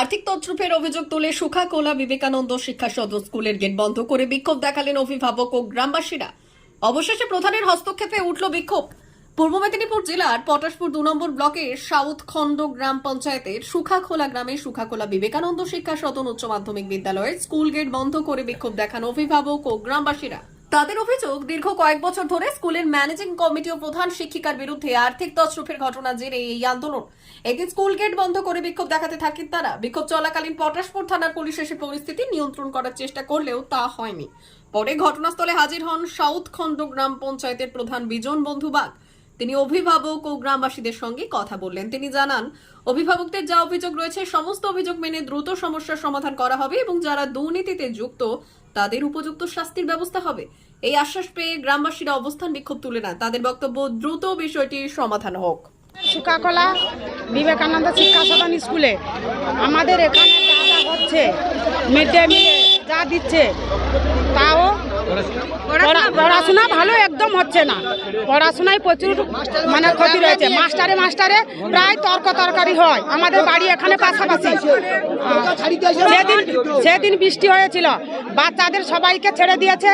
আর্থিক তছরূপের অভিযোগ তুলে সুখা কোলা বিবেকানন্দ শিক্ষা সদন স্কুলের গেট বন্ধ করে বিক্ষোভ দেখালেন অভিভাবক ও গ্রামবাসীরা। অবশেষে প্রধানের হস্তক্ষেপে উঠল বিক্ষোভ। পূর্ব মেদিনীপুর জেলার পটাশপুর দু নম্বর ব্লকের সাউথ খন্ড গ্রাম পঞ্চায়েতের সুখাখোলা গ্রামে সুখাখোলা বিবেকানন্দ শিক্ষা সদন উচ্চ মাধ্যমিক বিদ্যালয়ের স্কুল গেট বন্ধ করে বিক্ষোভ দেখান অভিভাবক ও গ্রামবাসীরা। তাদের অভিযোগ, দীর্ঘ কয়েক বছর ধরে স্কুলের ম্যানেজিং কমিটি ও প্রধান শিক্ষিকার বিরুদ্ধে আর্থিক তছরুফের ঘটনা জেরে এই আন্দোলন। একদিন স্কুল গেট বন্ধ করে বিক্ষোভ দেখাতে থাকেন তারা। বিক্ষোভ চলাকালীন পটাশপুর থানার পুলিশ এসে পরিস্থিতি নিয়ন্ত্রণ করার চেষ্টা করলেও তা হয়নি। পরে ঘটনাস্থলে হাজির হন সাউথ খন্ড গ্রাম পঞ্চায়েতের প্রধান বিজন বন্ধু বাগ তিনি অভিভাবক ও গ্রামবাসীদের সঙ্গে কথা বললেন। তিনি জানান, অভিভাবকদের যা অভিযোগ রয়েছে, সমস্ত অভিযোগ মেনে দ্রুত সমস্যার সমাধান করা হবে এবং যারা দুর্নীতিতে যুক্ত, তাদের উপযুক্ত শাস্তির ব্যবস্থা হবে। এই আশ্বাস পেয়ে গ্রামবাসীরা অবস্থান বিক্ষোভ তুলে নেন। তাদের বক্তব্য দ্রুত বিষয়টি সমাধান হোক। শিক্ষাকলা, বিবেকানন্দ শিক্ষা সদন স্কুলে আমাদের এখানে যা হচ্ছে মিড ডে মিলে যা দিচ্ছে, তাও পড়াশোনা ভালো একদম হচ্ছে না। পড়াশোনায় প্রচুর মানে ক্ষতি রয়েছে। মাস্টারে মাস্টারে প্রায় তর্ক তরকারি হয়। আমাদের বাড়ি এখানে পাশাপাশি। সেদিন সেদিন বৃষ্টি হয়েছিল। বাচ্চাদের সবাইকে ছেড়ে দিয়েছে।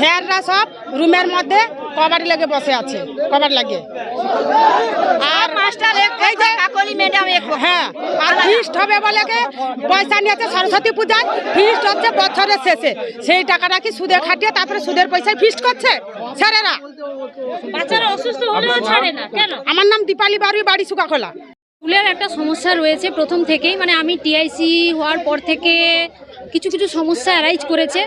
স্যাররা সব রুমের মধ্যে কবাড়ি লাগে বসে আছে কবাড়ি লাগে। আর মাস্টার এই যে কাকলি ম্যাডাম হ্যাঁ আর ফিস্ট হবে বলে কে? পয়সা নিয়েছে সরস্বতী পূজায় ফিস্ট হচ্ছে বছরের শেষে। সেই টাকাটা কি সুদে খাটিয়ে তারপরে সুদের পয়সায় ফিস্ট করছে? স্যারেরা বাচ্চারা অসুস্থ হলেও ছাড়ে না কেন? আমার নাম দীপালি বাড়ি বাড়ি সুকাখোলা। স্কুলের একটা সমস্যা রয়েছে প্রথম থেকেই মানে আমি টিআইসি হওয়ার পর থেকে কিছু কিছু সমস্যা অ্যারাইজ করেছে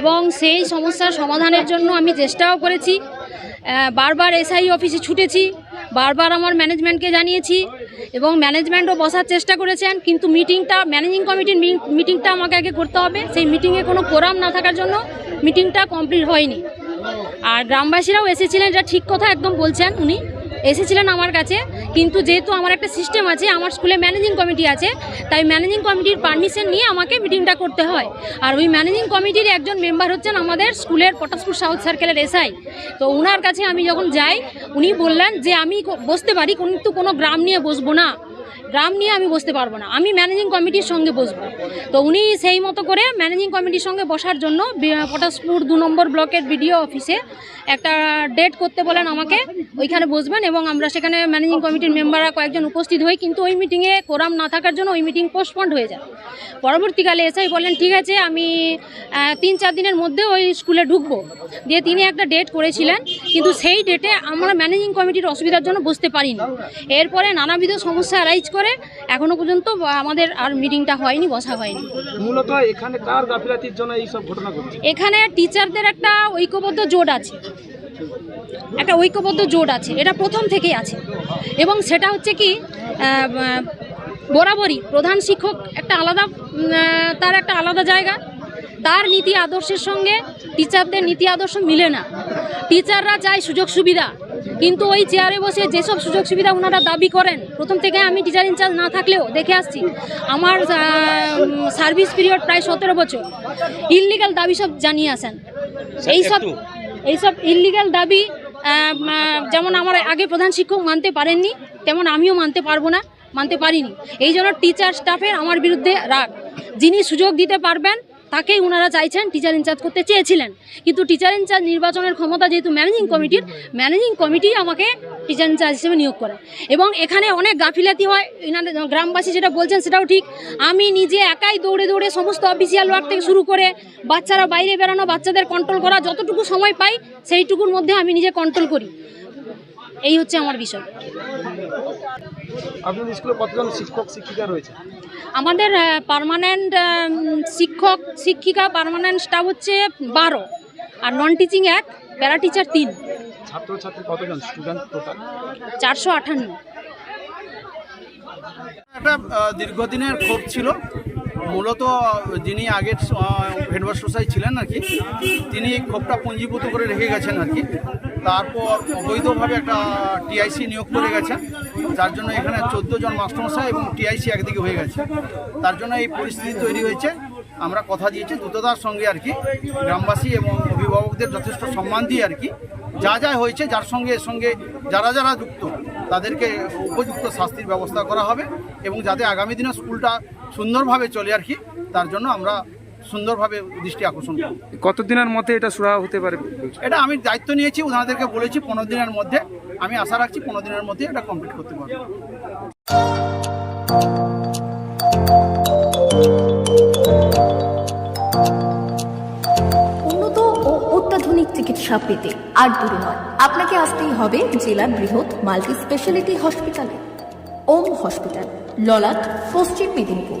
এবং সেই সমস্যার সমাধানের জন্য আমি চেষ্টাও করেছি। বারবার এসআই অফিসে ছুটেছি, বারবার আমার ম্যানেজমেন্টকে জানিয়েছি এবং ম্যানেজমেন্টও বসার চেষ্টা করেছেন, কিন্তু মিটিংটা, ম্যানেজিং কমিটির মিটিংটা আমাকে আগে করতে হবে। সেই মিটিংয়ে কোনো কোরাম না থাকার জন্য মিটিংটা কমপ্লিট হয়নি। আর গ্রামবাসীরাও এসেছিলেন, যা ঠিক কথা একদম বলছেন উনি। এসেছিলেন আমার কাছে। কিন্তু যেহেতু আমার একটা সিস্টেম আছে, আমার স্কুলে ম্যানেজিং কমিটি আছে, তাই ম্যানেজিং কমিটির পারমিশন নিয়ে আমাকে মিটিংটা করতে হয়। আর ওই ম্যানেজিং কমিটির একজন মেম্বার হচ্ছেন আমাদের স্কুলের পটাশপুর সাউথ সার্কেলের এসআই তো ওনার কাছে আমি যখন যাই, উনি বললেন যে, আমি বসতে পারি, কিন্তু কোনো গ্রাম নিয়ে বসবো না। গ্রাম নিয়ে আমি বসতে পারব না। আমি ম্যানেজিং কমিটির সঙ্গে বসবো। তো উনি সেই মতো করে ম্যানেজিং কমিটির সঙ্গে বসার জন্য পটাশপুর দু নম্বর ব্লকের বিডিও অফিসে একটা ডেট করতে বলেন আমাকে। ওইখানে বসবেন এবং আমরা সেখানে ম্যানেজিং কমিটির মেম্বাররা কয়েকজন উপস্থিত হই, কিন্তু ওই মিটিংয়ে কোরাম না থাকার জন্য ওই মিটিং পোস্টপন্ড হয়ে যায়। পরবর্তীকালে এসআই বললেন, ঠিক আছে, আমি তিন চার দিনের মধ্যে ওই স্কুলে ঢুকবো। দিয়ে তিনি একটা ডেট করেছিলেন কিন্তু সেই ডেটে আমরা ম্যানেজিং কমিটির অসুবিধার জন্য বসতে পারিনি। এরপরে নানাবিধ সমস্যা অ্যারাইজ করে এখনও পর্যন্ত আমাদের আর মিটিংটা হয়নি বসা হয়নি। মূলত এখানে কার গাফিলাতির জন্য এই সব ঘটনা ঘটছে? এখানে টিচারদের একটা ঐক্যবদ্ধ জোট আছে। একটা ঐক্যবদ্ধ জোট আছে এটা প্রথম থেকেই আছে। এবং সেটা হচ্ছে কি বরাবরই প্রধান শিক্ষক একটা আলাদা তার একটা আলাদা জায়গা তার নীতি আদর্শের সঙ্গে টিচারদের নীতি আদর্শ মিলে না। টিচাররা চায় সুযোগ সুবিধা কিন্তু ওই চেয়ারে বসে যেসব সুযোগ সুবিধা ওনারা দাবি করেন প্রথম থেকে আমি টিচার ইনচার্জ না থাকলেও দেখে আসছি আমার সার্ভিস পিরিয়ড প্রায় সতেরো বছর। ইললিগাল দাবি সব জানিয়ে আসেন। এইসব এইসব ইললিগাল দাবি যেমন আমার আগে প্রধান শিক্ষক মানতে পারেননি তেমন আমিও মানতে পারব না মানতে পারিনি। এই জন্য টিচার স্টাফের আমার বিরুদ্ধে রাগ। যিনি সুযোগ দিতে পারবেন তাকেই ওনারা চাইছেন টিচার ইনচার্জ করতে চেয়েছিলেন। কিন্তু টিচার ইনচার্জ নির্বাচনের ক্ষমতা যেহেতু ম্যানেজিং কমিটির ম্যানেজিং কমিটি আমাকে টিচার ইনচার্জ হিসেবে নিয়োগ করে। এবং এখানে অনেক গাফিলাতি হয় এনাদের গ্রামবাসী যেটা বলছেন সেটাও ঠিক। আমি নিজে একাই দৌড়ে দৌড়ে সমস্ত অফিসিয়াল ওয়ার্ক থেকে শুরু করে, বাচ্চারা বাইরে বেরানো, বাচ্চাদের কন্ট্রোল করা, যতটুকু সময় পাই সেইটুকুর মধ্যে আমি নিজে কন্ট্রোল করি। এই হচ্ছে আমার বিষয়। আপনাদের স্কুলে কতজন শিক্ষক শিক্ষিকা রয়েছে? আমাদের পার্মানেন্ট শিক্ষক শিক্ষিকা পার্মানেন্ট স্টাফ হচ্ছে বারো আর নন টিচিং এক প্যারা টিচার তিন। ছাত্রছাত্রী কতজন? স্টুডেন্ট টোটাল চারশো আটান্ন একটা দীর্ঘদিনের ক্ষোভ ছিল। মূলত যিনি আগের হেডমাস্টার সাহেব ছিলেন আর কি তিনি এই ক্ষোভটা পুঞ্জীভূত করে রেখে গেছেন আর কি। তারপর অবৈধভাবে একটা টিআইসি নিয়োগ করে গেছে। যার জন্য এখানে চোদ্দ জন মাস্টারমশাই এবং টিআইসি একদিকে হয়ে গেছে। তার জন্য এই পরিস্থিতি তৈরি হয়েছে। আমরা কথা দিয়েছি দ্রুততার সঙ্গে আর কি। গ্রামবাসী এবং অভিভাবকদের যথেষ্ট সম্মান দিয়ে আর কি। যা যা হয়েছে, যার সঙ্গে এর সঙ্গে যারা যারা যুক্ত, তাদেরকে উপযুক্ত শাস্তির ব্যবস্থা করা হবে এবং যাতে আগামী দিনে স্কুলটা সুন্দরভাবে চলে আর কি, তার জন্য আমরা সুন্দরভাবে দৃষ্টি আকর্ষণ করব কতদিনের মধ্যে এটা সুরা হতে পারে? এটা আমি দায়িত্ব নিয়েছি ওনাদেরকে বলেছি পনেরো দিনের মধ্যে আমি আশা রাখছি পনেরো দিনের মধ্যে এটা কমপ্লিট করতে পারব। উন্নত ও অত্যাধুনিক চিকিৎসা পেতে আর দূরে নয়। আপনাকে আসতেই হবে জেলার বৃহৎ মাল্টি স্পেশালিটি হসপিটালে। ওম হসপিটাল ললাট পশ্চিম মেদিনীপুর।